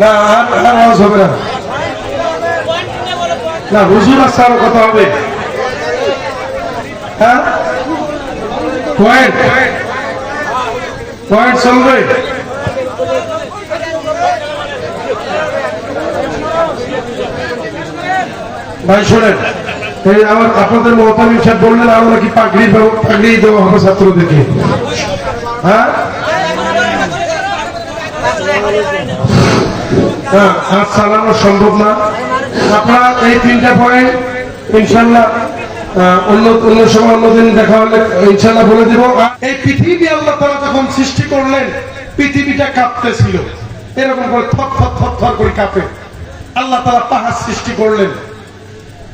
না, আর আওয়াজ হবে না। না, হুজুর আসছে আরও কথা হবে। হ্যাঁ? পয়েন্ট পয়েন্ট চলবে। ভাই, শোনেন, এই আমার আপনাদের মহতামিম সাহেব বললেন, আরও নাকি পাগড়ি পাগড়ি দেওয়া হবে ছাত্রদেরকে। হ্যাঁ? হাত চালানো সম্ভব না। আপনারা এই তিনটা পয়েন্ট ইনশাল্লাহ অন্য অন্য সময় অন্যদিন দেখা হলে ইনশাল্লাহ বলে দিব। এই পৃথিবী আল্লাহ তারা যখন সৃষ্টি করলেন, পৃথিবীটা কাঁপতেছিল। এরকম করে থর করে কাঁপে। আল্লাহ তারা পাহাড় সৃষ্টি করলেন।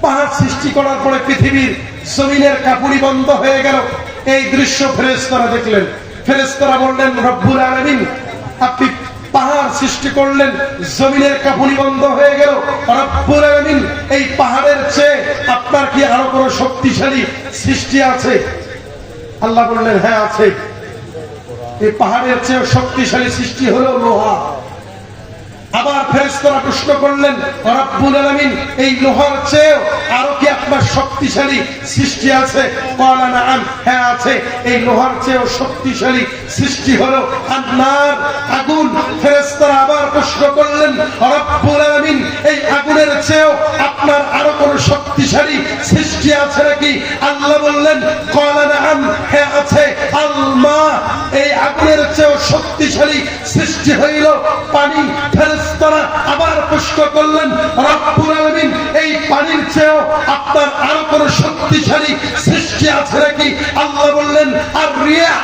পাহাড় সৃষ্টি করার পরে পৃথিবীর জমিনের কাপুরি বন্ধ হয়ে গেল। এই দৃশ্য ফেরেশতারা দেখলেন। ফেরেশতারা বললেন, রব্বুল আলামিন, আপনি পাহাড় সৃষ্টি করলেন, জমিনের কাপুরি বন্ধ হয়ে গেল। এই পাহাড়ের চেয়ে আপনার কি আরও কোনো শক্তিশালী সৃষ্টি আছে? আল্লাহ বললেন হ্যাঁ আছে। এই পাহাড়ের চেয়ে শক্তিশালী সৃষ্টি হলো লোহা। আবার ফেরেশতারা প্রশ্ন করলেন রব্বুল আলামিন, এই লোহার চেয়েও আরও কি আপনার শক্তিশালী সৃষ্টি আছে? ক্বালা নাআম হ্যাঁ আছে। এই লোহার চেয়েও শক্তিশালী সৃষ্টি হলো আন্নার আগুন। ফেরেস্তরা আবার প্রশ্ন করলেন রব্বুল আলামিন, এই আগুনের চেয়েও আপনার আরও কোন শক্তিশালী সৃষ্টি আছে নাকি? আল্লাহ বললেন, ক্বালা নাআম হ্যাঁ আছে। চেয়েও শক্তিশালী সৃষ্টি হইল। পানি ফেরেশতারা আবার প্রশ্ন করলেন। রব্বুল আলামিন এই পানির চেয়েও আপনার আরও কোন শক্তিশালী সৃষ্টি আছে নাকি? আল্লাহ বললেন আর রিয়া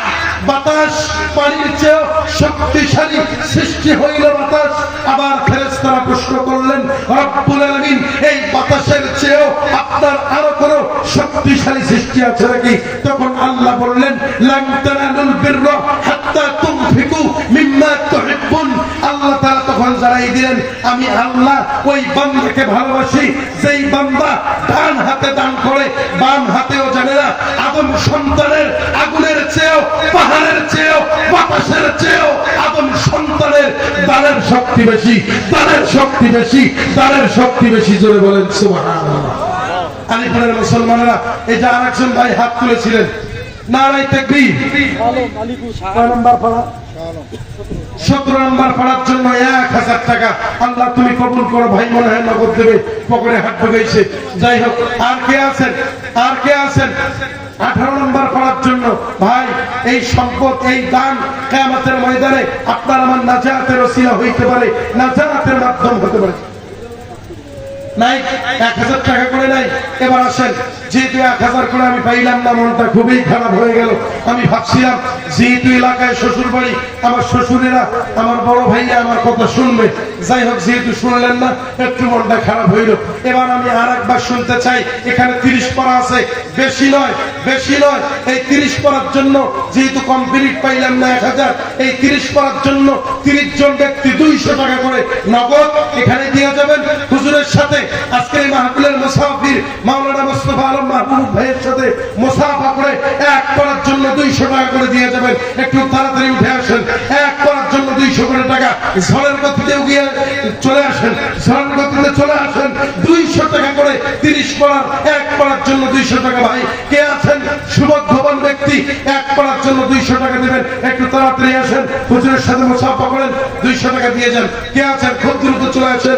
বাতাস, পানির চেয়েও শক্তিশালী সৃষ্টি হইল বাতাস। আবার ফেরেশতারা প্রশ্ন করলেন। রব্বুল আলামিন এই বাতাসের চেয়েও আপনার আরও কোন শক্তিশালী সৃষ্টি আছে নাকি? তখন আল্লাহ বললেন লান তানালুল বিররা তুনফিকু মিম্মা আমি আল্লাহ ওই ভালোবাসি। যেই বান্দা ডান হাতে দান করে, বাম হাতেও জানে না সন্তানের আগুনের চেয়েও, পাহাড়ের চেয়েও, বাতাসের চেয়েও সন্তানের দানের শক্তি বেশি, দানের শক্তি বেশি, দানের শক্তি বেশি। জোরে বলেন আলিপুরের মুসলমানেরা, এই যে আরেকজন ভাই হাত তুলেছিলেন নারাই তাকবীর। কয় নাম্বার পাড়া? সতেরো নম্বর পাড়ার জন্য এক হাজার টাকা। আল্লাহ তুমি কবুল করো ভাই মনে হয় নগদ দেবে। পকেটে হাত ঢুকেছে যাই হোক আর কে আছেন? আর কে আছেন? আঠারো নম্বর পাড়ার জন্য। ভাই এই সম্পদ এই দান কেয়ামতের ময়দানে আপনার আমার নাজাতের ওসিলা হইতে পারে নাজাতের মাধ্যম হতে পারে। নাই এক হাজার টাকা করে নাই। এবার আসেন। যেহেতু এক হাজার করে আমি পাইলাম না, মনটা খুবই খারাপ হয়ে গেল। আমি ভাবছিলাম যেহেতু এলাকায় শ্বশুর বাড়ি আমার শ্বশুরেরা, আমার বড় ভাইয়া আমার কথা শুনবে। যাই হোক, যেহেতু শুনলেন না, একটু মনটা খারাপ হইল। এবার আমি আর একবার শুনতে চাই, এখানে তিরিশ পারা আছে। বেশি নয় বেশি নয়, এই তিরিশ পড়ার জন্য যেহেতু কমপ্লিট পাইলাম না এক হাজার, এই তিরিশ পড়ার জন্য তিরিশ জন ব্যক্তি দুইশো টাকা করে নগদ এখানে দিয়ে যাবেন। হুজুরের সাথে আজকে এই মাহফিলের মুসাফির মাওলানা মুস্তফা আলম মাহমুদ ভাইয়ের সাথে মুসাফা করে এক করার জন্য দুইশো টাকা ভাই, কে আছেন? সুবদ্ধবান ব্যক্তি। এক পড়ার জন্য দুইশো টাকা দিবেন। একটু তাড়াতাড়ি আসেন। সাথে মুসাফা করেন। দুইশো টাকা দিয়ে যান। কে আছেন? চলে আসেন।